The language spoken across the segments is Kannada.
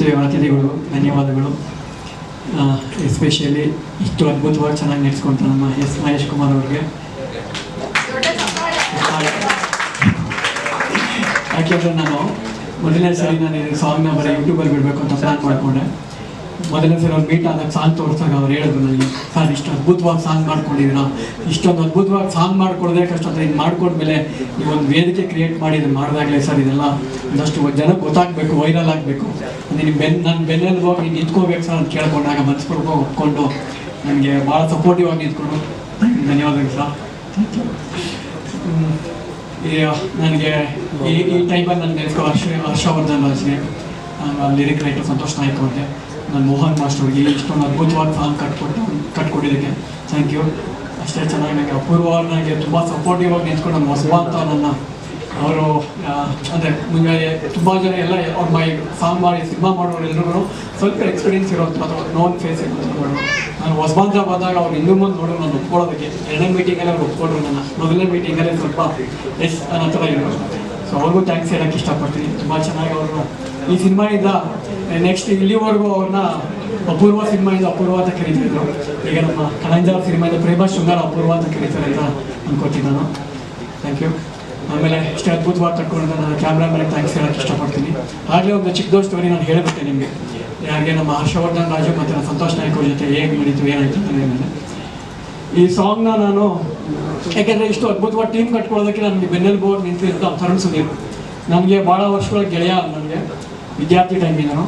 ಮತ್ತು ಅತಿಥಿಗಳು ಧನ್ಯವಾದಗಳು ಎಸ್ಪೆಷಲಿ ಇಷ್ಟು ಅದ್ಭುತವಾಗಿ ಚೆನ್ನಾಗಿ ನಡೆಸ್ಕೊಂತ ನಮ್ಮ ಎಸ್ ಮಹೇಶ್ ಕುಮಾರ್ ಅವ್ರಿಗೆ. ಯಾಕೆಂದರೆ ನಾನು ಮೊದಲನೇ ಸರಿ ನಾನು ಸಾಂಗ್ನ ಬರೀ ಯೂಟ್ಯೂಬಲ್ಲಿ ಬಿಡಬೇಕು ಅಂತ ಪ್ಲ್ಯಾನ್ ಮಾಡಿಕೊಂಡೆ. ಮೊದಲನೇ ಸರಿ ಅವ್ರು ಮೀಟ್ ಆದಾಗ ಸಾಂಗ್ ತೋರಿಸ್ದಾಗ ಅವ್ರು ಹೇಳಿದ್ರು ನನಗೆ, ಸರ್, ಇಷ್ಟು ಅದ್ಭುತವಾಗಿ ಸಾಂಗ್ ಮಾಡ್ಕೊಂಡಿದ್ದೀರಾ? ಇಷ್ಟೊಂದು ಅದ್ಭುತವಾಗಿ ಸಾಂಗ್ ಮಾಡ್ಕೊಡೋದೇ ಕಷ್ಟ ಅಂತ ಇದು ಮಾಡ್ಕೊಂಡ್ಮೇಲೆ ಒಂದು ವೇದಿಕೆ ಕ್ರಿಯೇಟ್ ಮಾಡಿ ಇದನ್ನು ಮಾಡಿದಾಗಲೇ ಸರ್ ಇದೆಲ್ಲ ಒಂದಷ್ಟು ಜನಕ್ಕೆ ಗೊತ್ತಾಗಬೇಕು ವೈರಲ್ ಆಗಬೇಕು. ನಿಮ್ಮ ಬೆನ್ ನನ್ನ ಬೆನ್ನಲ್ಲಿ ಹೋಗಿ ನಿಂತ್ಕೋಬೇಕು ಸರ್ ಅಂತ ಕೇಳ್ಕೊಂಡಾಗ ಮನಸ್ಪೂರ್ವಕ ಒಪ್ಕೊಂಡು ನನಗೆ ಭಾಳ ಸಪೋರ್ಟಿವ್ ಆಗಿ ನಿಂತ್ಕೊಂಡು ಧನ್ಯವಾದಗಳು ಸರ್. ನನಗೆ ಈ ಈ ಟೈಮಲ್ಲಿ ನಾನು ನೆನೆಸ್ಕೋ ಹರ್ಷ, ಹರ್ಷವರ್ಧನ್ ರಾಜ್ಗೆ ಲಿರಿಕ್ ರೈಟರ್ ಸಂತೋಷ್ ನಾಯ್ಕ್ ಅವ್ರಿಗೆ ನಾನು ಮೋಹನ್ ಮಾಸ್ಟರ್ಗೆ ಇಷ್ಟೊಂದು ಅದ್ಭುತವಾದ ಸಾಂಗ್ ಕಟ್ಕೊಟ್ಟು ಕಟ್ಕೊಟ್ಟಿದ್ದಕ್ಕೆ. ಥ್ಯಾಂಕ್ ಯು ಅಷ್ಟೇ ಚೆನ್ನಾಗಿ ನನಗೆ ಅಪೂರ್ವ ನನಗೆ ತುಂಬ ಸಪೋರ್ಟಿವ್ ಆಗಿ ನಿಂತ್ಕೊಂಡು ನಮ್ಮ ನನ್ನ. ಅವರು ಅದೇ ಮುಂಜಾನೆ ತುಂಬ ಜನ ಎಲ್ಲ ಅವ್ರ ಮೈ ಸಾಂಗ್ ಮಾಡಿ ಸಿನಿಮಾ ಮಾಡೋರು ಎಲ್ಲರೂ ಸ್ವಲ್ಪ ಎಕ್ಸ್ಪೀರಿಯನ್ಸ್ ಇರೋಂಥ ಅಥವಾ ನೋನ್ ಫೇಸ್ ಇರೋಂಥವ್ರು ನಾನು ಹೊಸಬಾಂತ ಬಂದಾಗ ಅವ್ರು ಇನ್ನೂ ಮುಂದೆ ನೋಡಿ ನಾನು ಒಪ್ಕೊಳ್ಳೋದಕ್ಕೆ ಎರಡನೇ ಮೀಟಿಂಗಲ್ಲಿ ಅವ್ರು ಒಪ್ಕೊಂಡ್ರು ನನ್ನ. ಮೊದಲನೇ ಮೀಟಿಂಗಲ್ಲೇ ಸ್ವಲ್ಪ ಎಸ್ ಅನ್ನೋ ಥರ ಇರೋದು ಸೊ ಅವ್ರಿಗೂ ಥ್ಯಾಂಕ್ಸ್ ಹೇಳೋಕ್ಕೆ ಇಷ್ಟಪಡ್ತೀನಿ. ತುಂಬ ಚೆನ್ನಾಗಿ ಅವರು ಈ ಸಿನಿಮಾಯಿಂದ ನೆಕ್ಸ್ಟ್ ಇಲ್ಲಿವರೆಗೂ ಅವ್ರನ್ನ ಅಪೂರ್ವ ಸಿನಿಮಾಯಿಂದ ಅಪೂರ್ವ ಅಂತ ಕರೀತಿದ್ರು. ಈಗ ನಮ್ಮ ಕಣಂಜಾರ್ ಸಿನಿಮಾಯಿಂದ ಪ್ರೇಮ ಶೃಂಗಾರ ಅಪೂರ್ವ ಅಂತ ಕರೀತಾರೆ ಅಂತ ಅನ್ಕೋತೀನಿ ನಾನು. ಥ್ಯಾಂಕ್ ಯು ಆಮೇಲೆ ಇಷ್ಟು ಅದ್ಭುತವಾಗಿ ಕಟ್ಕೊಂಡು ನಾನು ಕ್ಯಾಮ್ರಾಮನ್ಗೆ ಥ್ಯಾಂಕ್ಸ್ ಹೇಳಕ್ಕೆ ಇಷ್ಟಪಡ್ತೀನಿ. ಆಗಲೇ ಒಂದು ಚಿಕ್ಕದೋ ಸ್ಟೋರಿ ನಾನು ಹೇಳಿಬಿಟ್ಟೆ ನಿಮಗೆ. ಹಾಗೆ ನಮ್ಮ ಹರ್ಷವರ್ಧನ್ ರಾಜು ಮತ್ತು ನಮ್ಮ ಸಂತೋಷ್ ನಾಯ್ಕ ಅವ್ರ ಜೊತೆ ಹೇಗೆ ನಡೀತು ಏನಾಯ್ತು ಅಂತ ಮೇಲೆ ಈ ಸಾಂಗ್ನ ನಾನು ಯಾಕೆಂದರೆ ಇಷ್ಟು ಅದ್ಭುತವಾದ ಟೀಮ್ ಕಟ್ಕೊಳ್ಳೋದಕ್ಕೆ ನನಗೆ ಬೆನ್ನೆಲ್ ಬೋರ್ಡ್ ನಿಂತಿದ್ದ ತರುಣ್ ಸುಧೀರ್ ನನಗೆ ಭಾಳ ವರ್ಷಗಳ ಗೆಳೆಯ ನನಗೆ. ವಿದ್ಯಾರ್ಥಿ ಟೈಮಿಂದನು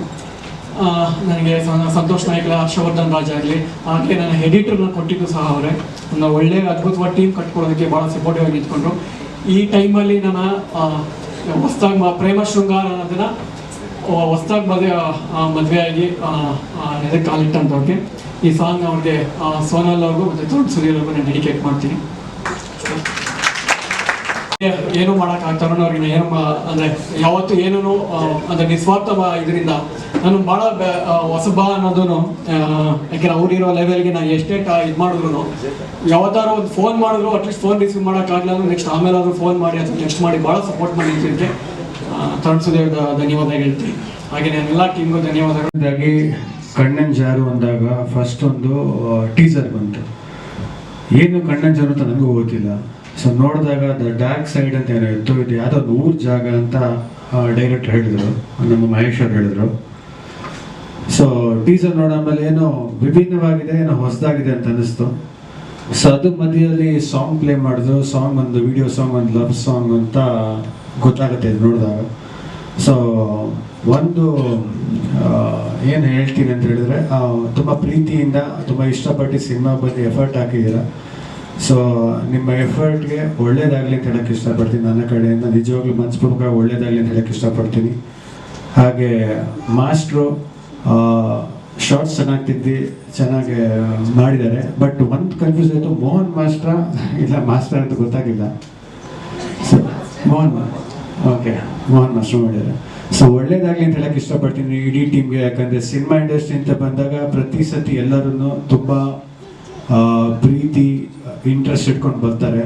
ನನಗೆ ಸಂತೋಷ್ ನಾಯ್ಕ ಹರ್ಷವರ್ಧನ್ ರಾಜ್ ಆಗಲಿ ಹಾಗೆ ನನ್ನ ಎಡಿಟರ್ನ ಕೊಟ್ಟಿದ್ದು ಸಹ ಅವರೇ. ಒಂದು ಒಳ್ಳೆ ಅದ್ಭುತವಾದ ಟೀಮ್ ಕಟ್ಕೊಳ್ಳೋದಕ್ಕೆ ಭಾಳ ಸಪೋರ್ಟಿವ್ ಆಗಿ ನಿಂತ್ಕೊಂಡ್ರು. ಈ ಟೈಮಲ್ಲಿ ನನ್ನ ಹೊಸ್ದಾಗಿ ಪ್ರೇಮ ಶೃಂಗಾರ ಅನ್ನೋದನ್ನು ಹೊಸ್ದಾಗಿ ಮದುವೆ ಮದುವೆ ಆಗಿ ಇದಕ್ಕೆ ಕಾಲಿಟ್ಟಂಥವ್ರಿಗೆ ಈ ಸಾಂಗ್ ಅವ್ರಿಗೆ ಸೋನಾಲ್ ಅವ್ರಿಗೂ ಮತ್ತು ತರುಣ್ ಸುಧೀರ್ ಅವ್ರಿಗೂ ನಾನು ಡೆಡಿಕೇಟ್ ಮಾಡ್ತೀನಿ. ಏನು ಮಾಡಕ್ ಆಗ್ತಾರೋ ಅವ್ರಿಗೆ ಏನು ಅಂದ್ರೆ ಯಾವತ್ತು ಏನೂ ಅಂದ್ರೆ ನಿಸ್ವಾರ್ಥ ಇದರಿಂದ ನಾನು ಬಹಳ ಹೊಸಬ ಅನ್ನೋದು ಯಾಕೆಂದ್ರೆ ಅವ್ರಿರೋ ಲೆವೆಲ್ಗೆ ನಾನು ಎಷ್ಟೇ ಇದು ಮಾಡಿದ್ರು ಯಾವತ್ತಾರು ಒಂದು ಫೋನ್ ಮಾಡಿದ್ರು ಅಟ್ಲೀಸ್ಟ್ ಫೋನ್ ರಿಸೀವ್ ಮಾಡೋಕ್ಕಾಗಲ್ಲ ನೆಕ್ಸ್ಟ್ ಆಮೇಲೆ ಆದ್ರೂ ಫೋನ್ ಮಾಡಿ ಅಥವಾ ಟೆಕ್ಸ್ಟ್ ಮಾಡಿ ಭಾಳ ಸಪೋರ್ಟ್ ಮಾಡಿ ಇದಕ್ಕೆ ಸುಧೀರ್ ಧನ್ಯವಾದ ಹೇಳ್ತೀನಿ. ಹಾಗೆ ಎಲ್ಲ ಟೀಮ್ಗೂ ಧನ್ಯವಾದಗಳು. ಹಾಗಾಗಿ ಕಣ್ಣನ್ ಜಾರು ಅಂದಾಗ ಫಸ್ಟ್ ಒಂದು ಟೀಸರ್ ಬಂತು. ಏನು ಕಣ್ಣನ್ ಜಾರು ಅಂತ ನನಗೂ ಗೊತ್ತಿಲ್ಲ. ಸೊ ನೋಡಿದಾಗ ದ ಡಾರ್ಕ್ ಸೈಡ್ ಅಂತ ಏನೋ ಇತ್ತು ಇದು. ಯಾವುದೋ ಊರ್ ಜಾಗ ಅಂತ ಡೈರೆಕ್ಟರ್ ಹೇಳಿದ್ರು. ನಮ್ಮ ಮಹೇಶ್ ಅವ್ರು ಹೇಳಿದ್ರು ಸೊ ಟೀಸರ್ ನೋಡಾದ್ಮೇಲೆ ಏನೋ ವಿಭಿನ್ನವಾಗಿದೆ, ಏನೋ ಹೊಸದಾಗಿದೆ ಅಂತ ಅನಿಸ್ತು ಸೊ ಅದು ಮಧ್ಯದಲ್ಲಿ ಸಾಂಗ್ ಪ್ಲೇ ಮಾಡಿದ್ರು. ಸಾಂಗ್ ಒಂದು ವಿಡಿಯೋ ಸಾಂಗ್ ಒಂದು ಲವ್ ಸಾಂಗ್ ಅಂತ ಗೊತ್ತಾಗುತ್ತೆ ಇದು ನೋಡಿದಾಗ. ಸೊ ಒಂದು ಏನು ಹೇಳ್ತೀನಿ ಅಂತ ಹೇಳಿದ್ರೆ ತುಂಬ ಪ್ರೀತಿಯಿಂದ, ತುಂಬ ಇಷ್ಟಪಟ್ಟು ಸಿನಿಮಾ ಬಂದು ಎಫರ್ಟ್ ಹಾಕಿದ್ದೀರಾ. ಸೊ ನಿಮ್ಮ ಎಫರ್ಟ್ಗೆ ಒಳ್ಳೇದಾಗಲಿ ಅಂತ ಇಷ್ಟಪಡ್ತೀನಿ. ನನ್ನ ಕಡೆಯಿಂದ ನಿಜವಾಗ್ಲೂ ಮನಸ್ಪೂರ್ವಕ ಒಳ್ಳೇದಾಗಲಿ ಅಂತ ಇಷ್ಟಪಡ್ತೀನಿ. ಹಾಗೆ ಮಾಸ್ಟ್ರು ಶಾರ್ಟ್ಸ್ ಚೆನ್ನಾಗಿ ತಿದ್ದಿ ಚೆನ್ನಾಗಿ ಮಾಡಿದ್ದಾರೆ. ಬಟ್ ಒಂದು ಕನ್ಫ್ಯೂಸ್ ಆಯಿತು, ಮೋಹನ್ ಮಾಸ್ಟ್ರ, ಇಲ್ಲ ಮಾಸ್ಟರ್ ಅಂತ ಗೊತ್ತಾಗಿಲ್ಲ. ಮೋಹನ್ ಓಕೆ ಮೋಹನ್ ಮಾಸ್ಟರ್ ಮಾಡಿದ್ದಾರೆ. ಸೊ ಒಳ್ಳೇದಾಗಲಿ ಅಂತ ಹೇಳಕ್ಕೆ ಇಷ್ಟಪಡ್ತೀನಿ. ಇಡೀ ಟೀಮ್ಗೆ ಯಾಕಂದರೆ ಸಿನಿಮಾ ಇಂಡಸ್ಟ್ರಿ ಅಂತ ಬಂದಾಗ ಪ್ರತಿ ಸತಿ ಎಲ್ಲರೂ ತುಂಬ ಪ್ರೀತಿ ಇಂಟ್ರೆಸ್ಟ್ ಇಟ್ಕೊಂಡು ಬರ್ತಾರೆ.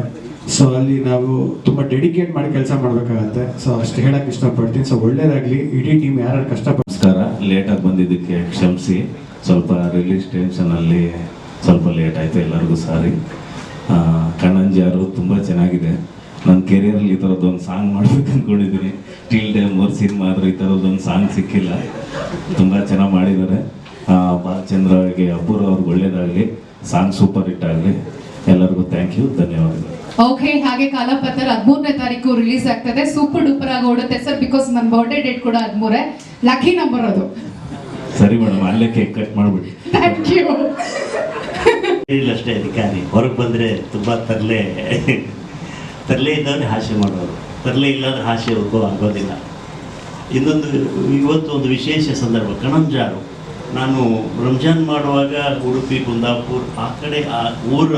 ಸೊ ಅಲ್ಲಿ ನಾವು ತುಂಬ ಡೆಡಿಕೇಟ್ ಮಾಡಿ ಕೆಲಸ ಮಾಡಬೇಕಾಗತ್ತೆ. ಸೊ ಅಷ್ಟು ಹೇಳಕ್ಕೆ ಇಷ್ಟಪಡ್ತೀನಿ. ಸೊ ಒಳ್ಳೇದಾಗಲಿ. ಇಡೀ ಟೀಮ್ ಯಾರು ಕಷ್ಟಪಟ್ಟು ನಮಸ್ಕಾರ. ಲೇಟಾಗಿ ಬಂದಿದ್ದಕ್ಕೆ ಕ್ಷಮಿಸಿ. ಸ್ವಲ್ಪ ರಿಲೀಸ್ ಟೆನ್ಷನಲ್ಲಿ ಸ್ವಲ್ಪ ಲೇಟ್ ಆಯಿತು ಎಲ್ಲರಿಗೂ ಸಾರಿ. ಕಣ್ಣಂಜಾರು ತುಂಬ ಚೆನ್ನಾಗಿದೆ. ನನ್ನ ಕೆರಿಯರಲ್ಲಿ ಈ ಥರದ್ದೊಂದು ಸಾಂಗ್ ಮಾಡ್ಬೇಕು ಅಂದ್ಕೊಂಡಿದ್ದೀನಿ ಟಿಲ್ ಡೇ ಮೂರು ಸಿನಿಮಾ ಆದರೂ ಈ ಥರದ್ದೊಂದು ಸಾಂಗ್ ಸಿಕ್ಕಿಲ್ಲ. ತುಂಬ ಚೆನ್ನಾಗಿ ಮಾಡಿದ್ದಾರೆ. ಬಾಲಚಂದ್ರ ಅವರಿಗೆ ಅಬ್ಬೂರ್ ಅವ್ರಿಗೆ ಒಳ್ಳೇದಾಗಲಿ. ಸಾಂಗ್ ಸೂಪರ್ ಹಿಟ್ ಆಗಲಿ ಎಲ್ಲರಿಗೂ ಥ್ಯಾಂಕ್ ಯು ಧನ್ಯವಾದಗಳು. ಓಕೆ ಹಾಗೆ ಕಾಲಪತ್ರ ಹದಿಮೂರನೇ ತಾರೀಕು ರಿಲೀಸ್ ಆಗ್ತದೆ. ಸೂಪರ್ ಡೂಪರ್ ಆಗಿ ಓಡುತ್ತೆ ಸರ್ ಬಿಕಾಸ್ ನನ್ನ ಬರ್ಡೇ ಡೇಟ್ ಕೂಡ ಹದಿಮೂರೇ. ಲಕ್ಕಿ ನಂಬರ್ ಅದು. ಸರಿ ಮೇಡಮ್ ಅಲ್ಲೇ ಕೇಕ್ ಕಟ್ ಮಾಡ್ಬಿಡಿ. ಥ್ಯಾಂಕ್ ಯು ಅಷ್ಟೇ ಅಧಿಕಾರಿ. ಹೊರಗೆ ಬಂದರೆ ತುಂಬ ತರಲೆ ತರಲೆ ಇದ್ದವ್ರೆ ಹಾಸ್ಯ ಮಾಡೋರು. ತರಲೆ ಇಲ್ಲಾಂದ್ರೆ ಹಾಸ್ಯ ಹೋಗೋ ಆಗೋದಿಲ್ಲ. ಇನ್ನೊಂದು ಇವತ್ತು ಒಂದು ವಿಶೇಷ ಸಂದರ್ಭ ಕಣಂಜಾರು. ನಾನು ರಂಜಾನ್ ಮಾಡುವಾಗ ಉಡುಪಿ, ಕುಂದಾಪುರ್, ಆ ಕಡೆ, ಆ ಊರ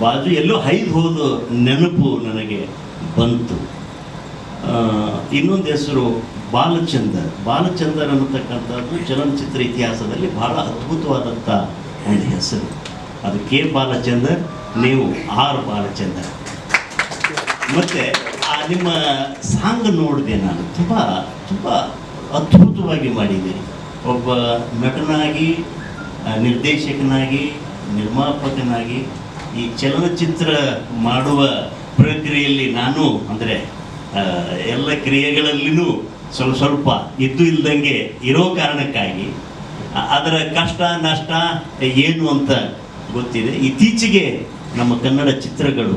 ಬಾಜು ಎಲ್ಲೋ ಹೈದು ಹೋದ ನೆನಪು ನನಗೆ ಬಂತು. ಇನ್ನೊಂದು ಹೆಸರು ಬಾಲಚಂದರ್. ಬಾಲಚಂದರ್ ಅನ್ನತಕ್ಕಂಥದ್ದು ಚಲನಚಿತ್ರ ಇತಿಹಾಸದಲ್ಲಿ ಬಹಳ ಅದ್ಭುತವಾದಂಥ ಒಂದು ಹೆಸರು. ಅದು ಕೆ ಬಾಲಚಂದರ್, ನೀವು ಆರ್ ಬಾಲಚಂದರ್. ಮತ್ತು ಆ ನಿಮ್ಮ ಸಾಂಗ್ ನೋಡಿದೆ ನಾನು. ತುಂಬ ತುಂಬ ಅದ್ಭುತವಾಗಿ ಮಾಡಿದ್ದೀರಿ. ಒಬ್ಬ ನಟನಾಗಿ ನಿರ್ದೇಶಕನಾಗಿ, ನಿರ್ಮಾಪಕನಾಗಿ ಈ ಚಲನಚಿತ್ರ ಮಾಡುವ ಪ್ರಕ್ರಿಯೆಯಲ್ಲಿ ನಾನು ಅಂದರೆ ಎಲ್ಲ ಕ್ರಿಯೆಗಳಲ್ಲಿನೂ ಸ್ವಲ್ಪ ಸ್ವಲ್ಪ ಇದ್ದು ಇಲ್ದಂಗೆ ಇರೋ ಕಾರಣಕ್ಕಾಗಿ ಅದರ ಕಷ್ಟ, ನಷ್ಟ ಏನು ಅಂತ ಗೊತ್ತಿದೆ. ಇತ್ತೀಚೆಗೆ ನಮ್ಮ ಕನ್ನಡ ಚಿತ್ರಗಳು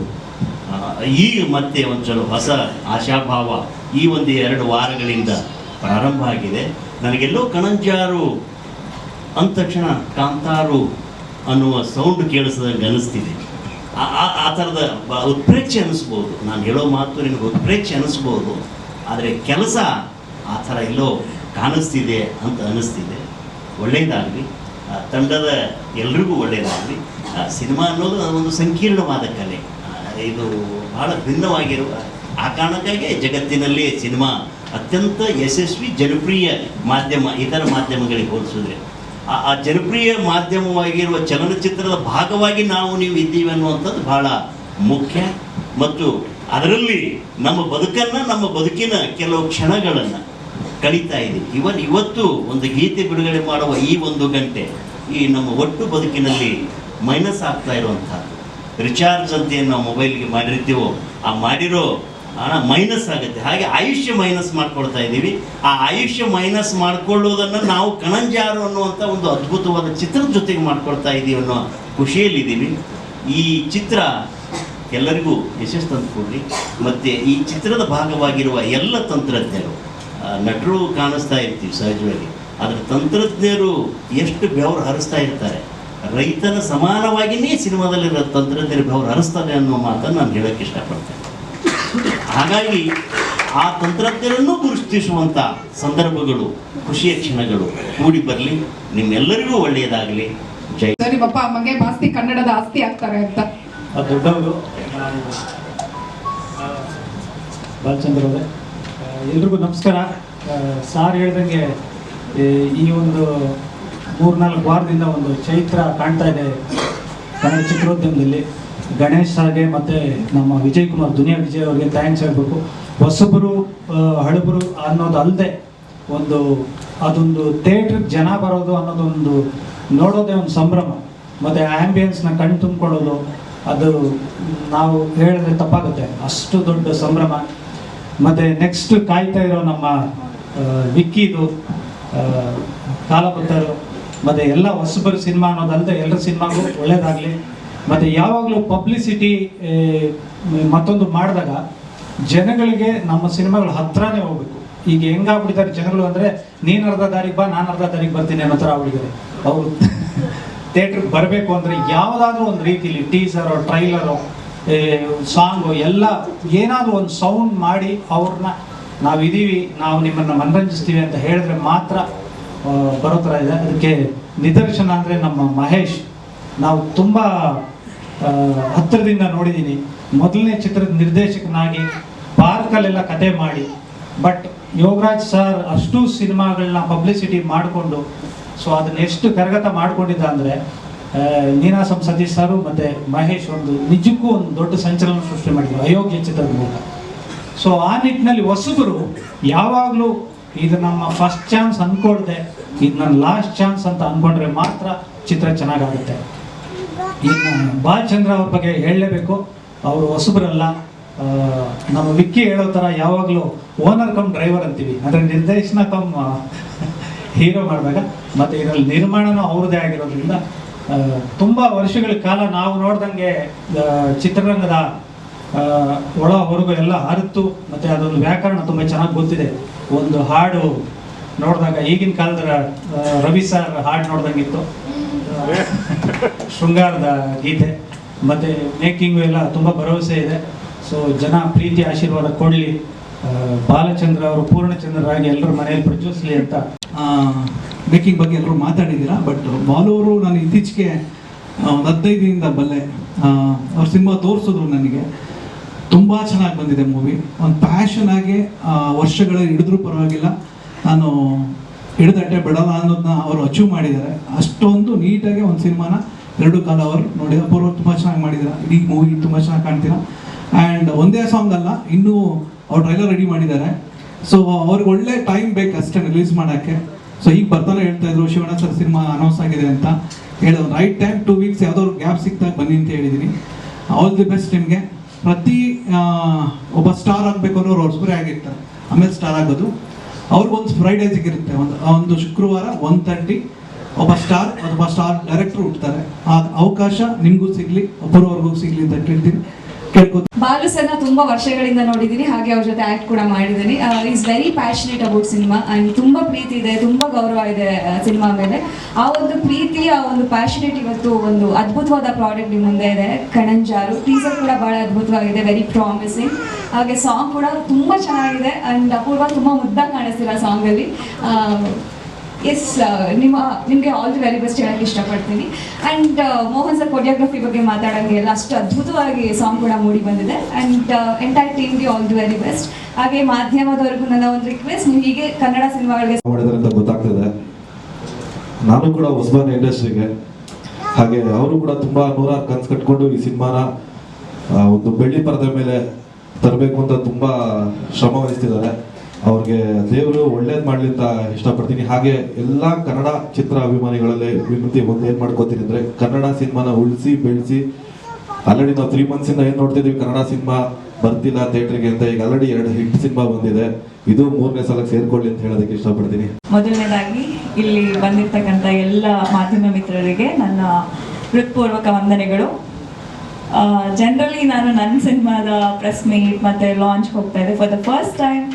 ಈ ಮತ್ತೆ ಒಂದು ಹೊಸ ಆಶಾಭಾವ ಈ ಒಂದು ಎರಡು ವಾರಗಳಿಂದ ಪ್ರಾರಂಭ ಆಗಿದೆ. ನನಗೆಲ್ಲೋ ಕಣಂಜಾರು, ಅಂದ ತಕ್ಷಣ ಕಾಂತಾರು ಅನ್ನುವ ಸೌಂಡ್ ಕೇಳಿಸಿದಂಗೆ ಅನಿಸ್ತಿದೆ ಆ- ಥರದ ಉತ್ಪ್ರೇಕ್ಷೆ ಅನಿಸ್ಬೋದು ನಾನು ಹೇಳೋ ಮಾತು ನಿನಗೆ ಉತ್ಪ್ರೇಕ್ಷೆ ಅನಿಸ್ಬೋದು ಆದರೆ ಕೆಲಸ ಆ ಥರ ಎಲ್ಲೋ ಕಾಣಿಸ್ತಿದೆ ಅಂತ ಅನಿಸ್ತಿದೆ ಒಳ್ಳೆಯದಾಗಲಿ ತಂಡದ ಎಲ್ರಿಗೂ ಒಳ್ಳೆಯದಾಗಲಿ ಸಿನಿಮಾ ಅನ್ನೋದು ಒಂದು ಸಂಕೀರ್ಣವಾದ ಕಲೆ. ಇದು ಬಹಳ ಭಿನ್ನವಾಗಿರುವ, ಆ ಕಾರಣಕ್ಕಾಗಿ ಜಗತ್ತಿನಲ್ಲಿ ಸಿನಿಮಾ ಅತ್ಯಂತ ಯಶಸ್ವಿ ಜನಪ್ರಿಯ ಮಾಧ್ಯಮ, ಇತರ ಮಾಧ್ಯಮಗಳಿಗೆ ಹೋಲಿಸಿದ್ರೆ. ಆ- ಆ ಜನಪ್ರಿಯ ಮಾಧ್ಯಮವಾಗಿರುವ ಚಲನಚಿತ್ರದ ಭಾಗವಾಗಿ ನಾವು ನೀವು ಇದ್ದೀವಿ ಅನ್ನುವಂಥದ್ದು ಬಹಳ ಮುಖ್ಯ. ಮತ್ತು ಅದರಲ್ಲಿ ನಮ್ಮ ಬದುಕನ್ನು, ನಮ್ಮ ಬದುಕಿನ ಕೆಲವು ಕ್ಷಣಗಳನ್ನು ಕಳೀತಾ ಇದೆ. ಇವನ್ ಇವತ್ತು ಒಂದು ಗೀತೆ ಬಿಡುಗಡೆ ಮಾಡುವ ಈ ಒಂದು ಗಂಟೆ, ಈ ನಮ್ಮ ಒಟ್ಟು ಬದುಕಿನಲ್ಲಿ ಮೈನಸ್ ಆಗ್ತಾ ಇರುವಂಥದ್ದು. ರಿಚಾರ್ಜ್ ಅಂತ ಏನು ನಾವು ಮೊಬೈಲ್ಗೆ ಮಾಡಿರ್ತೀವೋ, ಆ ಮಾಡಿರೋ ಹಣ ಮೈನಸ್ ಆಗುತ್ತೆ. ಹಾಗೆ ಆಯುಷ್ಯ ಮೈನಸ್ ಮಾಡ್ಕೊಳ್ತಾ ಇದ್ದೀವಿ. ಆ ಆಯುಷ್ಯ ಮೈನಸ್ ಮಾಡ್ಕೊಳ್ಳೋದನ್ನು ನಾವು ಕಣಂಜಾರು ಅನ್ನುವಂಥ ಒಂದು ಅದ್ಭುತವಾದ ಚಿತ್ರದ ಜೊತೆಗೆ ಮಾಡ್ಕೊಳ್ತಾ ಇದ್ದೀವಿ ಅನ್ನೋ ಖುಷಿಯಲ್ಲಿದ್ದೀವಿ ಈ ಚಿತ್ರ ಎಲ್ಲರಿಗೂ ಯಶಸ್ಸು ತಂದುಕೊಡ್ರಿ ಮತ್ತು ಈ ಚಿತ್ರದ ಭಾಗವಾಗಿರುವ ಎಲ್ಲ ತಂತ್ರಜ್ಞರು ನಟರು ಕಾಣಿಸ್ತಾ ಇರ್ತೀವಿ ಸಹಜವಾಗಿ. ಆದರೆ ತಂತ್ರಜ್ಞರು ಎಷ್ಟು ಬೆವರು ಹರಿಸ್ತಾ ಇರ್ತಾರೆ. ರೈತನ ಸಮಾನವಾಗಿಯೇ ಸಿನಿಮಾದಲ್ಲಿರೋ ತಂತ್ರಜ್ಞರು ಬೆವರು ಹರಿಸ್ತಾರೆ ಅನ್ನೋ ಮಾತನ್ನು ನಾನು ಹೇಳೋಕ್ಕೆ ಇಷ್ಟಪಡ್ತೇನೆ. ಹಾಗಾಗಿ ಆ ತಂತ್ರಜ್ಞರನ್ನು ಗುರುತಿಸುವಂಥ ಸಂದರ್ಭಗಳು ಖುಷಿಯ ಕ್ಷಣಗಳು ಕೂಡಿ ಬರಲಿ. ನಿಮ್ಮೆಲ್ಲರಿಗೂ ಒಳ್ಳೆಯದಾಗಲಿ. ಜೈ. ಸರಿ ಪಪ್ಪ ಅಮ್ಮಗೆ ಜಾಸ್ತಿ ಕನ್ನಡದ ಆಸ್ತಿ ಆಗ್ತಾರೆ ಅಂತ. ದೊಡ್ಡವರು ಬಾಲಚಂದ್ರ ಅವರೇ ಎಲ್ರಿಗೂ ನಮಸ್ಕಾರ. ಸಾರ್ ಹೇಳ್ದಂಗೆ ಈ ಈ ಒಂದು ಮೂರ್ನಾಲ್ಕು ವಾರದಿಂದ ಒಂದು ಚೈತ್ರ ಕಾಣ್ತಾ ಇದೆ ಕನ್ನಡ ಚಿತ್ರೋದ್ಯಮದಲ್ಲಿ. ಗಣೇಶ್ ಹಾಗೆ ಮತ್ತು ನಮ್ಮ ವಿಜಯ್ ಕುಮಾರ್ ದುನಿಯಾ ವಿಜಯ್ ಅವರಿಗೆ ಥ್ಯಾಂಕ್ಸ್ ಹೇಳಬೇಕು. ಹೊಸಬರು ಹಳಬರು ಅನ್ನೋದಲ್ಲದೆ ಒಂದು, ಅದೊಂದು ಥಿಯೇಟ್ರಿಗೆ ಜನ ಬರೋದು ಅನ್ನೋದೊಂದು ನೋಡೋದೇ ಒಂದು ಸಂಭ್ರಮ. ಮತ್ತು ಆ್ಯಂಬಿಯನ್ಸ್ನ ಕಣ್ ತುಂಬಿಕೊಳ್ಳೋದು, ಅದು ನಾವು ಹೇಳಿದ್ರೆ ತಪ್ಪಾಗುತ್ತೆ. ಅಷ್ಟು ದೊಡ್ಡ ಸಂಭ್ರಮ. ಮತ್ತು ನೆಕ್ಸ್ಟ್ ಕಾಯ್ತಾ ಇರೋ ನಮ್ಮ ವಿಕ್ಕಿದು ಕಾಲಪುತ್ತರು ಮತ್ತು ಎಲ್ಲ ಹೊಸಬರು ಸಿನಿಮಾ ಅನ್ನೋದಲ್ಲದೆ ಎಲ್ಲರ ಸಿನಿಮಾಗೂ ಒಳ್ಳೇದಾಗಲಿ. ಮತ್ತು ಯಾವಾಗಲೂ ಪಬ್ಲಿಸಿಟಿ ಮತ್ತೊಂದು ಮಾಡಿದಾಗ ಜನಗಳಿಗೆ ನಮ್ಮ ಸಿನಿಮಾಗಳು ಹತ್ರನೇ ಹೋಗ್ಬೇಕು. ಈಗ ಹೆಂಗಾಗ್ಬಿಟ್ಟಿದ್ದಾರೆ ಜನಗಳು ಅಂದರೆ, ನೀನು ಅರ್ಧ ದಾರಿಗೆ ಬಾ, ನಾನು ಅರ್ಧ ದಾರಿಗೆ ಬರ್ತೀನಿ ಅನ್ನೋ ಥರ ಆಗ್ಬಿಟ್ಟಿದ್ದಾರೆ. ಅವರು ಥಿಯೇಟ್ರಿಗೆ ಬರಬೇಕು ಅಂದರೆ ಯಾವುದಾದ್ರೂ ಒಂದು ರೀತಿಲಿ ಟೀಸರು ಟ್ರೈಲರು ಸಾಂಗು ಎಲ್ಲ ಏನಾದರೂ ಒಂದು ಸೌಂಡ್ ಮಾಡಿ ಅವ್ರನ್ನ ನಾವಿದ್ದೀವಿ ನಾವು ನಿಮ್ಮನ್ನು ಮನರಂಜಿಸ್ತೀವಿ ಅಂತ ಹೇಳಿದ್ರೆ ಮಾತ್ರ ಬರೋ ಥರ ಇದೆ. ಅದಕ್ಕೆ ನಿದರ್ಶನ ಅಂದರೆ ನಮ್ಮ ಮಹೇಶ್. ನಾವು ತುಂಬ ಹತ್ತಿರದಿಂದ ನೋಡಿದ್ದೀನಿ ಮೊದಲನೇ ಚಿತ್ರದ ನಿರ್ದೇಶಕನಾಗಿ ಪಾರ್ಕಲ್ಲೆಲ್ಲ ಕತೆ ಮಾಡಿ. ಬಟ್ ಯೋಗರಾಜ್ ಸರ್ ಅಷ್ಟು ಸಿನಿಮಾಗಳನ್ನ ಪಬ್ಲಿಸಿಟಿ ಮಾಡಿಕೊಂಡು ಸೊ ಅದನ್ನ ಎಷ್ಟು ಕರಗತ ಮಾಡಿಕೊಂಡಿದ್ದ ಅಂದರೆ ನೀನಾಸಂ ಸತೀಶ್ ಸರ್ ಮತ್ತು ಮಹೇಶ್ ಒಂದು ನಿಜಕ್ಕೂ ಒಂದು ದೊಡ್ಡ ಸಂಚಲನ ಸೃಷ್ಟಿ ಮಾಡಿದ್ರು, ಅಯೋಗ್ಯ ಚಿತ್ರದ ಮೂಲಕ. ಸೊ ಆ ನಿಟ್ಟಿನಲ್ಲಿ ಹೊಸಬರು, ಯಾವಾಗಲೂ ಇದು ನಮ್ಮ ಫಸ್ಟ್ ಚಾನ್ಸ್ ಅಂದ್ಕೊಳ್ದೆ ಇದು ನನ್ನ ಲಾಸ್ಟ್ ಚಾನ್ಸ್ ಅಂತ ಅನ್ಕೊಂಡ್ರೆ ಮಾತ್ರ ಚಿತ್ರ ಚೆನ್ನಾಗಾಗುತ್ತೆ. ಇನ್ನು ಬಾಲಚಂದ್ರ ಅವ್ರ ಬಗ್ಗೆ ಹೇಳಲೇಬೇಕು. ಅವರು ಹೊಸಬರಲ್ಲ. ನಮ್ಮ ವಿಕ್ಕಿ ಹೇಳೋ ಥರ ಯಾವಾಗಲೂ ಓನರ್ ಕಮ್ ಡ್ರೈವರ್ ಅಂತೀವಿ. ಅಂದರೆ ನಿರ್ದೇಶನ ಕಮ್ ಹೀರೋ ಮಾಡಿದಾಗ. ಮತ್ತು ಇದರಲ್ಲಿ ನಿರ್ಮಾಣನೂ ಅವ್ರದ್ದೇ ಆಗಿರೋದ್ರಿಂದ ತುಂಬ ವರ್ಷಗಳ ಕಾಲ ನಾವು ನೋಡ್ದಂಗೆ ಚಿತ್ರರಂಗದ ಒಳ ಹೊರಗು ಎಲ್ಲ ಅರಿತು ಮತ್ತು ಅದೊಂದು ವ್ಯಾಕರಣ ತುಂಬ ಚೆನ್ನಾಗಿ ಗೊತ್ತಿದೆ. ಒಂದು ಹಾಡು ನೋಡಿದಾಗ ಈಗಿನ ಕಾಲದ ರವಿ ಸರ್ ಹಾಡು ನೋಡ್ದಂಗಿತ್ತು. ಶೃಂಗಾರದ ಗೀತೆ. ಮತ್ತು ಮೇಕಿಂಗು ಎಲ್ಲ ತುಂಬ ಭರವಸೆ ಇದೆ. ಸೊ ಜನ ಪ್ರೀತಿ ಆಶೀರ್ವಾದ ಕೊಡಲಿ. ಬಾಲಚಂದ್ರ ಅವರು, ಪೂರ್ಣಚಂದ್ರರಾಗಿ ಎಲ್ಲರ ಮನೆಯಲ್ಲಿ ಪ್ರಚೋದಿಸಲಿ ಅಂತ. ಮೇಕಿಂಗ್ ಬಗ್ಗೆ ಎಲ್ಲರೂ ಮಾತಾಡಿದ್ದೀರಾ? ಬಟ್ ಬಾಲು ಅವರು ನಾನು ಇತ್ತೀಚೆಗೆ ಒಂದು ದಿನದಿಂದ ಬಲ್ಲೆ ಅವ್ರ ಸಿನಿಮಾ ತೋರಿಸಿದ್ರು ನನಗೆ. ತುಂಬ ಚೆನ್ನಾಗಿ ಬಂದಿದೆ ಮೂವಿ ಒಂದು ಪ್ಯಾಷನ್ ಆಗಿ ವರ್ಷಗಳು ಹಿಡಿದ್ರೂ ಪರವಾಗಿಲ್ಲ. ನಾನು ಹಿಡಿದಟ್ಟೆ ಬಿಡಲ್ಲ ಅನ್ನೋದನ್ನ ಅವರು ಅಚೀವ್ ಮಾಡಿದ್ದಾರೆ. ಅಷ್ಟೊಂದು ನೀಟಾಗಿ ಒಂದು ಸಿನಿಮಾನ ಎರಡು ಕಾಲ ಅವರು ನೋಡಿದ ಪೂರ್ವ ತುಂಬ ಚೆನ್ನಾಗಿ ಮಾಡಿದ್ದಾರೆ. ಇಡೀ ಮೂವಿ ತುಂಬ ಚೆನ್ನಾಗಿ ಕಾಣ್ತೀರಾ ಆ್ಯಂಡ್ ಒಂದೇ ಸಾಂಗ್ ಅಲ್ಲ, ಇನ್ನೂ ಅವ್ರು ಟ್ರೈಲರ್ ರೆಡಿ ಮಾಡಿದ್ದಾರೆ. ಸೊ ಅವ್ರಿಗೆ ಒಳ್ಳೆ ಟೈಮ್ ಬೇಕು ಅಷ್ಟೇ ರಿಲೀಸ್ ಮಾಡೋಕ್ಕೆ. ಸೊ ಈಗ ಬರ್ತಾನೆ ಹೇಳ್ತಾ ಇದ್ರು, ಶಿವಣ್ಣ ಸರ್ ಸಿನಿಮಾ ಅನೌನ್ಸ್ ಆಗಿದೆ ಅಂತ ಹೇಳೋ ರೈಟ್ ಟೈಮ್ ಟೂ ವೀಕ್ಸ್ ಯಾವ್ದಾದ್ರು ಗ್ಯಾಪ್ ಸಿಕ್ತಾಗ ಬನ್ನಿ ಅಂತ ಹೇಳಿದ್ದೀನಿ ಆಲ್ ದಿ ಬೆಸ್ಟ್ ನಿಮಗೆ. ಪ್ರತಿ ಒಬ್ಬ ಸ್ಟಾರ್ ಆಗಬೇಕು ಅನ್ನೋರು ಸ್ಪ್ರೇ ಆಗಿರ್ತಾರೆ. ಆಮೇಲೆ ಸ್ಟಾರ್ ಆಗೋದು. ಅವ್ರಿಗೊಂದು ಫ್ರೈಡೇ ಸಿಗಿರುತ್ತೆ ಒಂದು ಒಂದು ಶುಕ್ರವಾರ ಒನ್ ತರ್ಟಿ ಒಬ್ಬ ಸ್ಟಾರ್ ಅಥವಾ ಸ್ಟಾರ್ ಡೈರೆಕ್ಟರ್ ಹುಡ್ತಾರೆ ಆ ಅವಕಾಶ ನಿಮಗೂ ಸಿಗಲಿ ಒಬ್ಬರವರೆಗೂ ಸಿಗಲಿ ಅಂತ ಕೇಳ್ತೀನಿ. ಬಾಲು ತುಂಬಾ ವರ್ಷಗಳಿಂದ ನೋಡಿದ್ದೀನಿ ಹಾಗೆ ಅವ್ರ ಜೊತೆ ಆಕ್ಟ್ ಕೂಡ ಮಾಡಿದ್ದೀನಿ is very passionate about cinema and ತುಂಬಾ ಪ್ರೀತಿ ಇದೆ, ತುಂಬಾ ಗೌರವ ಇದೆ ಸಿನಿಮಾ ಮೇಲೆ. ಆ ಒಂದು ಪ್ರೀತಿ, ಆ ಒಂದು ಪ್ಯಾಷನೇಟ್ ಇವತ್ತು ಒಂದು ಅದ್ಭುತವಾದ ಪ್ರಾಡಕ್ಟ್ ನಿಮ್ಮ ಮುಂದೆ ಇದೆ. ಕಣಂಜಾರು ಟೀಸರ್ ಕೂಡ ಬಹಳ ಅದ್ಭುತವಾಗಿದೆ ವೆರಿ ಪ್ರಾಮಿಸಿಂಗ್ ಹಾಗೆ ಸಾಂಗ್ ಕೂಡ ತುಂಬಾ ಚೆನ್ನಾಗಿದೆ ಅಂಡ್ ಅಪೂರ್ವ, ತುಂಬಾ ಮುದ್ದ ಕಾಣಿಸ್ತಿಲ್ಲ ಸಾಂಗ್ ಅಲ್ಲಿ. ಎಸ್ ನಿಮ್ಮ, ನಿಮಗೆ ಆಲ್ ದಿ ವೆರಿ ಬೆಸ್ಟ್ ಹೇಳಕ್ಕೆ ಇಷ್ಟಪಡ್ತೀನಿ. ಆ್ಯಂಡ್ ಮೋಹನ್ ಸರ್ ಕೊರಿಯೋಗ್ರಫಿ ಬಗ್ಗೆ ಮಾತಾಡೋಂಗೆ ಎಲ್ಲ ಅಷ್ಟು ಅದ್ಭುತವಾಗಿ ಸಾಂಗ್ ಕೂಡ ಮೂಡಿ ಬಂದಿದೆ. ಆ್ಯಂಡ್ ಎಂಟೈರ್ ಟೀಮ್ಗೆ ಆಲ್ ದಿ ವೆರಿ ಬೆಸ್ಟ್ ಹಾಗೆ ಮಾಧ್ಯಮದವರೆಗೂ ನನ್ನ ಒಂದು ರಿಕ್ವೆಸ್ಟ್ ನೀವು ಹೀಗೆ ಕನ್ನಡ ಸಿನಿಮಾಗಳಿಗೆ ಅಂತ ಗೊತ್ತಾಗ್ತದೆ. ನಾನು ಕೂಡ ಹೊಸಬಾನ ಇಂಡಸ್ಟ್ರಿಗೆ ಹಾಗೆ ಅವರು ಕೂಡ ತುಂಬಾ ನೂರಾರು ಕನ್ಸು ಕಟ್ಕೊಂಡು ಈ ಸಿನಿಮಾನ ಒಂದು ಬೆಳ್ಳಿ ಪರದ ಮೇಲೆ ತರಬೇಕು ಅಂತ ತುಂಬಾ ಶ್ರಮ ವಹಿಸ್ತಿದ್ದಾರೆ. ಅವ್ರಿಗೆ ದೇವರು ಒಳ್ಳೇದ್ ಮಾಡಲಿ ಅಂತ ಇಷ್ಟಪಡ್ತೀನಿ. ಹಾಗೆ ಎಲ್ಲಾ ಕನ್ನಡ ಚಿತ್ರ ಅಭಿಮಾನಿಗಳಲ್ಲಿ ವಿನಂತಿ ಒಂದು ಏನ್ ಮಾಡ್ಕೋತೀನಿ ಅಂದ್ರೆ ಕನ್ನಡ ಸಿನಿಮಾನ ಉಳಿಸಿ, ಬೆಳೆಸಿ. ಆಲ್ರೆಡಿ ನಾವು ತ್ರೀ ಇಂದ ಏನ್ ನೋಡ್ತಿದೀವಿ, ಕನ್ನಡ ಸಿನಿಮಾ ಬರ್ತಿಲ್ಲ ಥಿಯೇಟ್ರಿಗೆ ಅಂತ. ಈಗ ಆಲ್ರೆಡಿ ಎರಡು ಹಿಟ್ ಸಿನಿಮಾ ಬಂದಿದೆ. ಇದು ಮೂರನೇ ಸಲ ಸೇರ್ಕೊಳ್ಳಿ ಅಂತ ಹೇಳೋದಕ್ಕೆ ಇಷ್ಟಪಡ್ತೀನಿ. ಮೊದಲನೇದಾಗಿ ಇಲ್ಲಿ ಬಂದಿರ್ತಕ್ಕಂಥ ಎಲ್ಲ ಮಾಧ್ಯಮ ಮಿತ್ರರಿಗೆ ನನ್ನ ಹೃತ್ಪೂರ್ವಕ ವಂದನೆಗಳು. ಜನರಲಿ ನಾನು ನನ್ನ ಸಿನಿಮಾದ ಪ್ರೆಸ್ ಮೀಟ್ ಮತ್ತೆ ಲಾಂಚ್ ಹೋಗ್ತಾ ಇದೆ ಫಾರ್ ದ ಫಸ್ಟ್ ಟೈಮ್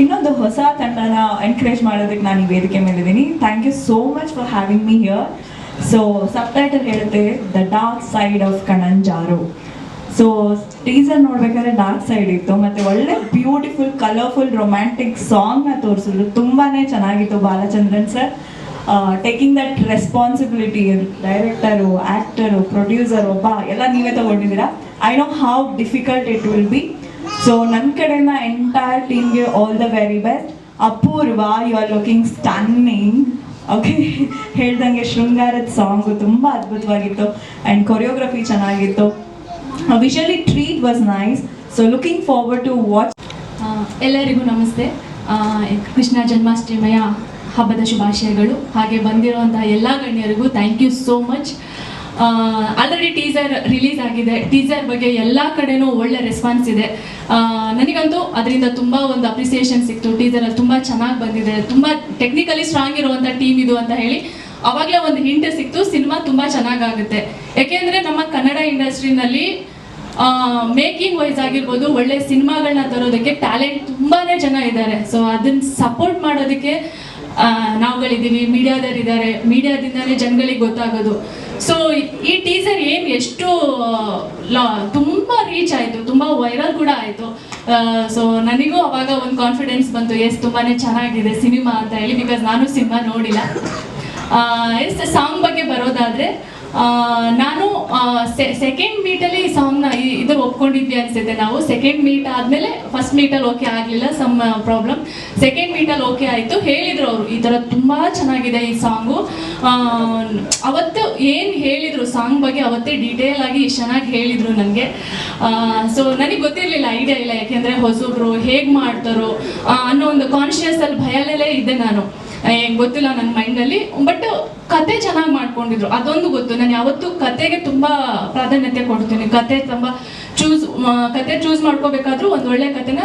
ಇನ್ನೊಂದು ಹೊಸ ತಂಡನ ಎನ್ಕರೇಜ್ ಮಾಡೋದಕ್ಕೆ ನಾನು ಈ ವೇದಿಕೆ ಮೇಲಿದ್ದೀನಿ. Thank you so much for having me here so subtitle ಹೇಳುತ್ತೆ the dark side of Kananjaru so teaser ನೋಡ್ಬೇಕಾದ್ರೆ ಡಾರ್ಕ್ ಸೈಡ್ ಇತ್ತು. ಮತ್ತೆ ಒಳ್ಳೆ ಬ್ಯೂಟಿಫುಲ್ ಕಲರ್ಫುಲ್ ರೊಮ್ಯಾಂಟಿಕ್ ಸಾಂಗ್ನ ತೋರಿಸಿದ್ರು. ತುಂಬಾನೇ ಚೆನ್ನಾಗಿತ್ತು Balachandran sir taking that responsibility director actor producer ಒಬ್ಬ, ಎಲ್ಲ ನೀವೇ ತಗೊಂಡಿದ್ದೀರಾ? I know how difficult it will be so ನನ್ನ ಕಡೆಯಿಂದ ಎಂಟೈರ್ ಟೀಮ್ಗೆ all the very best Apoorva you are looking stunning okay ಹೇಳ್ದಂಗೆ ಶೃಂಗಾರದ ಸಾಂಗು ತುಂಬ ಅದ್ಭುತವಾಗಿತ್ತು ಆ್ಯಂಡ್ ಕೊರಿಯೋಗ್ರಫಿ ಚೆನ್ನಾಗಿತ್ತು. Visually treat was nice so looking forward to watch ಎಲ್ಲರಿಗೂ ನಮಸ್ತೆ. ಕೃಷ್ಣ ಜನ್ಮಾಷ್ಟಮಿಯ ಹಬ್ಬದ ಶುಭಾಶಯಗಳು. ಹಾಗೆ ಬಂದಿರುವಂತಹ ಎಲ್ಲ ಗಣ್ಯರಿಗೂ thank you so much already teaser release ಆಗಿದೆ. ಟೀಸರ್ ಬಗ್ಗೆ ಎಲ್ಲ ಕಡೆನೂ ಒಳ್ಳೆ ರೆಸ್ಪಾನ್ಸ್ ಇದೆ. ನನಗಂತೂ ಅದರಿಂದ ತುಂಬ ಒಂದು ಅಪ್ರಿಸಿಯೇಷನ್ ಸಿಕ್ತು. ಟೀಸರಲ್ಲಿ ತುಂಬ ಚೆನ್ನಾಗಿ ಬಂದಿದೆ. ತುಂಬ ಟೆಕ್ನಿಕಲಿ ಸ್ಟ್ರಾಂಗ್ ಇರುವಂಥ ಟೀಮ್ ಇದು ಅಂತ ಹೇಳಿ ಅವಾಗಲೇ ಒಂದು ಹಿಂಟ್ ಸಿಕ್ತು. ಸಿನಿಮಾ ತುಂಬ ಚೆನ್ನಾಗಾಗುತ್ತೆ. ಯಾಕೆಂದರೆ ನಮ್ಮ ಕನ್ನಡ ಇಂಡಸ್ಟ್ರಿನಲ್ಲಿ ಮೇಕಿಂಗ್ ವೈಸ್ ಆಗಿರ್ಬೋದು, ಒಳ್ಳೆ ಸಿನಿಮಾಗಳನ್ನ ತರೋದಕ್ಕೆ ಟ್ಯಾಲೆಂಟ್ ತುಂಬಾನೇ ಜನ ಇದ್ದಾರೆ. ಸೊ ಅದನ್ನ ಸಪೋರ್ಟ್ ಮಾಡೋದಕ್ಕೆ ನಾವುಗಳಿದ್ದೀವಿ ಮೀಡಿಯಾದವರು ಇದ್ದಾರೆ ಮೀಡಿಯಾದಿಂದನೇ ಜನಗಳಿಗೆ ಗೊತ್ತಾಗೋದು. ಸೊ ಈ ಟೀಸರ್ ಏನು ಎಷ್ಟು ತುಂಬ ರೀಚ್ ಆಯಿತು, ತುಂಬ ವೈರಲ್ ಕೂಡ ಆಯಿತು. ಸೊ ನನಗೂ ಅವಾಗ ಒಂದು ಕಾನ್ಫಿಡೆನ್ಸ್ ಬಂತು ಎಸ್ ತುಂಬಾ ಚೆನ್ನಾಗಿದೆ ಸಿನಿಮಾ ಅಂತ ಹೇಳಿ ಬಿಕಾಸ್ ನಾನು ಸಿನಿಮಾ ನೋಡಿಲ್ಲ. ಎಸ್ ಸಾಂಗ್ ಬಗ್ಗೆ ಬರೋದಾದ್ರೆ ನಾನು ಸೆಕೆಂಡ್ ಮೀಟಲ್ಲಿ ಸಾಂಗ್ನ ಇದ್ರ ಒಪ್ಕೊಂಡಿದ್ವಿ ಅನ್ಸುತ್ತೆ. ನಾವು ಸೆಕೆಂಡ್ ಮೀಟ್ ಆದಮೇಲೆ ಫಸ್ಟ್ ಮೀಟಲ್ಲಿ ಓಕೆ ಆಗಲಿಲ್ಲ ಸಮ್ ಪ್ರಾಬ್ಲಮ್ ಸೆಕೆಂಡ್ ಮೀಟಲ್ಲಿ ಓಕೆ ಆಯಿತು. ಹೇಳಿದ್ರು ಅವರು, ಈ ಥರ ತುಂಬ ಚೆನ್ನಾಗಿದೆ ಈ ಸಾಂಗು ಅವತ್ತು ಏನು ಹೇಳಿದರು ಸಾಂಗ್ ಬಗ್ಗೆ ಅವತ್ತೇ ಡೀಟೇಲ್ ಆಗಿ ಚೆನ್ನಾಗಿ ಹೇಳಿದರು ನನಗೆ. ಸೊ ನನಗೆ ಗೊತ್ತಿರಲಿಲ್ಲ ಐಡಿಯಾ ಇಲ್ಲ. ಯಾಕೆಂದರೆ ಹೊಸಬ್ರು ಹೇಗೆ ಮಾಡ್ತಾರೋ ಅನ್ನೋ ಒಂದು ಕಾನ್ಶಿಯಸಲ್ಲಿ ಭಯದಲ್ಲೇ ಇದ್ದೆ ನಾನು. ಏನ್ ಗೊತ್ತಿಲ್ಲ ನನ್ನ ಮೈಂಡಲ್ಲಿ. ಬಟ್ ಕತೆ ಚೆನ್ನಾಗಿ ಮಾಡ್ಕೊಂಡಿದ್ರು. ಅದೊಂದು ಗೊತ್ತು. ನಾನು ಯಾವತ್ತೂ ಕತೆಗೆ ತುಂಬಾ ಪ್ರಾಧಾನ್ಯತೆ ಕೊಡ್ತೀನಿ. ಕತೆ ತುಂಬ ಚೂಸ್ ಕತೆ ಚೂಸ್ ಮಾಡ್ಕೋಬೇಕಾದ್ರೂ ಒಂದು ಒಳ್ಳೆ ಕತೆನ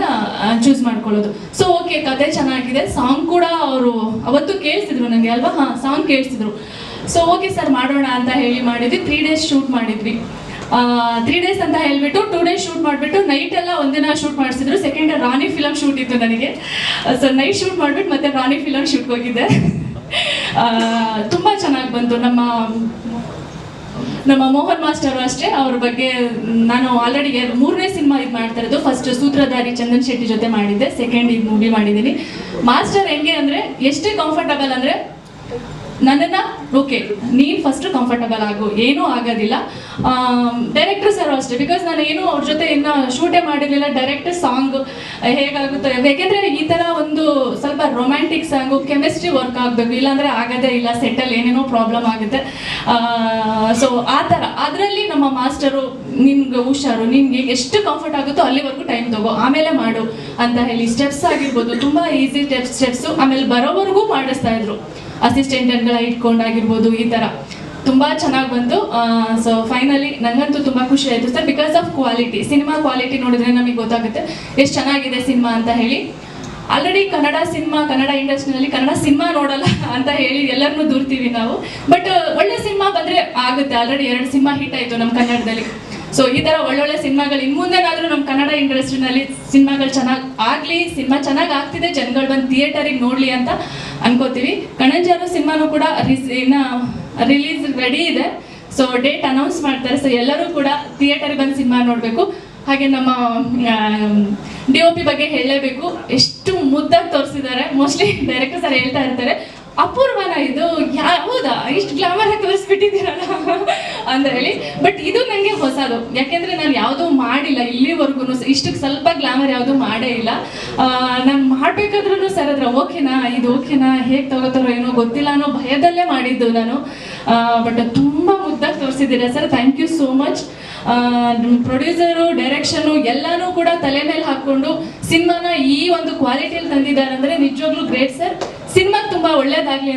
ಚೂಸ್ ಮಾಡ್ಕೊಳ್ಳೋದು. ಸೊ ಓಕೆ ಕತೆ ಚೆನ್ನಾಗಿದೆ. ಸಾಂಗ್ ಕೂಡ ಅವರು ಅವತ್ತು ಕೇಳಿಸಿದ್ರು ನನಗೆ ಅಲ್ವಾ? ಹಾಂ ಸಾಂಗ್ ಕೇಳಿಸಿದ್ರು. ಸೊ ಓಕೆ ಸರ್ ಮಾಡೋಣ ಅಂತ ಹೇಳಿ ಮಾಡಿದ್ವಿ. ತ್ರೀ ಡೇಸ್ ಶೂಟ್ ಮಾಡಿದ್ವಿ. ತ್ರೀ ಡೇಸ್ ಅಂತ ಹೇಳ್ಬಿಟ್ಟು ಟೂ ಡೇಸ್ ಶೂಟ್ ಮಾಡಿಬಿಟ್ಟು ನೈಟ್ ಎಲ್ಲ ಒಂದಿನ ಶೂಟ್ ಮಾಡಿಸಿದ್ರು. ಸೆಕೆಂಡ್ ರಾಣಿ ಫಿಲಮ್ ಶೂಟ್ ಇತ್ತು ನನಗೆ. ಸೊ ನೈಟ್ ಶೂಟ್ ಮಾಡಿಬಿಟ್ಟು ಮತ್ತೆ ರಾಣಿ ಫಿಲಮ್ ಶೂಟ್ ಹೋಗಿದ್ದೆ. ತುಂಬ ಚೆನ್ನಾಗಿ ಬಂತು. ನಮ್ಮ ನಮ್ಮ ಮೋಹನ್ ಮಾಸ್ಟರ್ ಅಷ್ಟೇ. ಅವ್ರ ಬಗ್ಗೆ ನಾನು ಆಲ್ರೆಡಿ ಮೂರನೇ ಸಿನಿಮಾ ಇದು ಮಾಡ್ತಾ ಇರೋದು. ಫಸ್ಟ್ ಸೂತ್ರಧಾರಿ ಚಂದನ್ ಶೆಟ್ಟಿ ಜೊತೆ ಮಾಡಿದ್ದೆ. ಸೆಕೆಂಡ್ ಇದು ಮೂವಿ ಮಾಡಿದ್ದೀನಿ. ಮಾಸ್ಟರ್ ಹೆಂಗೆ ಅಂದರೆ, ಎಷ್ಟೇ ಕಂಫರ್ಟಬಲ್ ಅಂದ್ರೆ ನನ್ನನ್ನ ಓಕೆ ನೀನು ಫಸ್ಟ್ ಕಂಫರ್ಟಬಲ್ ಆಗು, ಏನೂ ಆಗೋದಿಲ್ಲ. ಡೈರೆಕ್ಟರ್ ಸರ್ ಅಷ್ಟೇ ಬಿಕಾಸ್ ನಾನು ಏನು ಅವ್ರ ಜೊತೆ ಇನ್ನ ಶೂಟೇ ಮಾಡಿರಲಿಲ್ಲ ಡೈರೆಕ್ಟ್ ಸಾಂಗ್ ಹೇಗಾಗುತ್ತೆ? ಯಾಕೆಂದ್ರೆ ಈ ತರ ಒಂದು ಸ್ವಲ್ಪ ರೊಮ್ಯಾಂಟಿಕ್ ಸಾಂಗು ಕೆಮಿಸ್ಟ್ರಿ ವರ್ಕ್ ಆಗಬೇಕು, ಇಲ್ಲಾಂದರೆ ಆಗೋದೇ ಇಲ್ಲ ಸೆಟ್ಟಲ್ಲಿ ಏನೇನೋ ಪ್ರಾಬ್ಲಮ್ ಆಗುತ್ತೆ. ಸೊ ಆ ಥರ ಅದರಲ್ಲಿ ನಮ್ಮ ಮಾಸ್ಟರು, ನಿನ್ಗೆ ಹುಷಾರು, ನಿನ್ಗೆ ಎಷ್ಟು ಕಂಫರ್ಟ್ ಆಗುತ್ತೋ ಅಲ್ಲಿವರೆಗೂ ಟೈಮ್ ತಗೋ, ಆಮೇಲೆ ಮಾಡು ಅಂತ ಹೇಳಿ ಸ್ಟೆಪ್ಸ್ ಆಗಿರ್ಬೋದು, ತುಂಬ ಈಸಿ ಸ್ಟೆಪ್ಸ್ ಸ್ಟೆಪ್ಸು ಆಮೇಲೆ ಬರೋವರೆಗೂ ಮಾಡಿಸ್ತಾ ಇದ್ರು. ಅಸಿಸ್ಟೆಂಟ್ಗಳ ಇಟ್ಕೊಂಡಾಗಿರ್ಬೋದು ಈ ಥರ ತುಂಬ ಚೆನ್ನಾಗಿ ಬಂತು. ಸೊ ಫೈನಲಿ ನನಗಂತೂ ತುಂಬ ಖುಷಿ ಆಯಿತು sir. Because of quality cinema quality ನೋಡಿದ್ರೆ ನಮಗೆ ಗೊತ್ತಾಗುತ್ತೆ ಎಷ್ಟು ಚೆನ್ನಾಗಿದೆ ಸಿನಿಮಾ ಅಂತ ಹೇಳಿ. ಆಲ್ರೆಡಿ ಕನ್ನಡ ಸಿನಿಮಾ ಕನ್ನಡ ಇಂಡಸ್ಟ್ರಿನಲ್ಲಿ ಕನ್ನಡ ಸಿನಿಮಾ ನೋಡಲ್ಲ ಅಂತ ಹೇಳಿ ಎಲ್ಲರನ್ನೂ ದೂರ್ತೀವಿ ನಾವು. ಬಟ್ ಒಳ್ಳೆ ಸಿನಿಮಾ ಬಂದರೆ ಆಗುತ್ತೆ. ಆಲ್ರೆಡಿ ಎರಡು ಸಿನಿಮಾ ಹಿಟ್ ಆಯಿತು ನಮ್ಮ ಕನ್ನಡದಲ್ಲಿ. ಸೊ ಈ ತರ ಒಳ್ಳೊಳ್ಳೆ ಸಿನಿಮಾಗಳು, ಇನ್ ಮುಂದೆನಾದ್ರೂ ನಮ್ಮ ಕನ್ನಡ ಇಂಡಸ್ಟ್ರಿನಲ್ಲಿ ಸಿನಿಮಾಗಳು ಚೆನ್ನಾಗಿ ಆಗ್ಲಿ, ಸಿನಿಮಾ ಚೆನ್ನಾಗಿ ಆಗ್ತಿದೆ, ಜನಗಳು ಬಂದು ಥಿಯೇಟರಿಗೆ ನೋಡ್ಲಿ ಅಂತ ಅನ್ಕೋತೀವಿ. ಕಣಂಜಾರು ಸಿನಿಮಾನು ಕೂಡ ರಿಲೀಸ್ ರೆಡಿ ಇದೆ. ಸೊ ಡೇಟ್ ಅನೌನ್ಸ್ ಮಾಡ್ತಾರೆ. ಸೊ ಎಲ್ಲರೂ ಕೂಡ ಥಿಯೇಟರ್ ಬಂದು ಸಿನಿಮಾ ನೋಡ್ಬೇಕು. ಹಾಗೆ ನಮ್ಮ ಡಿ ಒ ಪಿ ಬಗ್ಗೆ ಹೇಳಲೇಬೇಕು. ಎಷ್ಟು ಮುದ್ದಾಗಿ ತೋರಿಸಿದ್ದಾರೆ. ಮೋಸ್ಟ್ಲಿ ಡೈರೆಕ್ಟರ್ ಸರ್ ಹೇಳ್ತಾ ಇರ್ತಾರೆ. ಅಪೂರ್ವನ ಇದು ಹೌದಾ? ಇಷ್ಟು ಗ್ಲಾಮರ್ ಆಗಿ ತೋರಿಸ್ಬಿಟ್ಟಿದ್ದೀರಲ್ಲ. ಅಂತ ಹೇಳಿ ಬಟ್ ಇದು ನನಗೆ ಹೊಸದು. ಯಾಕೆಂದ್ರೆ ನಾನು ಯಾವುದೂ ಮಾಡಿಲ್ಲ. ಇಲ್ಲಿವರೆಗೂ ಇಷ್ಟಕ್ಕೆ ಸ್ವಲ್ಪ ಗ್ಲಾಮರ್ ಯಾವುದೂ ಮಾಡೇ ಇಲ್ಲ. ನಾನು ಮಾಡ್ಬೇಕಾದ್ರೂ ಸರ್ ಅದ್ರ ಓಕೆನಾ? ಇದು ಓಕೆನಾ? ಹೇಗೆ ತಗೋತಾರೋ ಏನೋ ಗೊತ್ತಿಲ್ಲ ಅನ್ನೋ ಭಯದಲ್ಲೇ ಮಾಡಿದ್ದು ನಾನು. ಬಟ್ ತುಂಬ ಮುದ್ದಾಗಿ ತೋರಿಸಿದ್ದೀರಾ sir. Thank you so much producer direction ಎಲ್ಲಾನು ಕೂಡ ತಲೆ ಮೇಲೆ ಹಾಕೊಂಡು ಸಿನಿಮಾನ ಈ ಒಂದು ಕ್ವಾಲಿಟಿಯಲ್ಲಿ ತಂದಿದ್ದಾರೆ ಅಂದ್ರೆ ನಿಜವಾಗ್ಲೂ ಗ್ರೇಟ್ ಸರ್ ಸಿನಿಮಾ ತುಂಬಾ ಒಳ್ಳೇದಾಗ್ಲಿ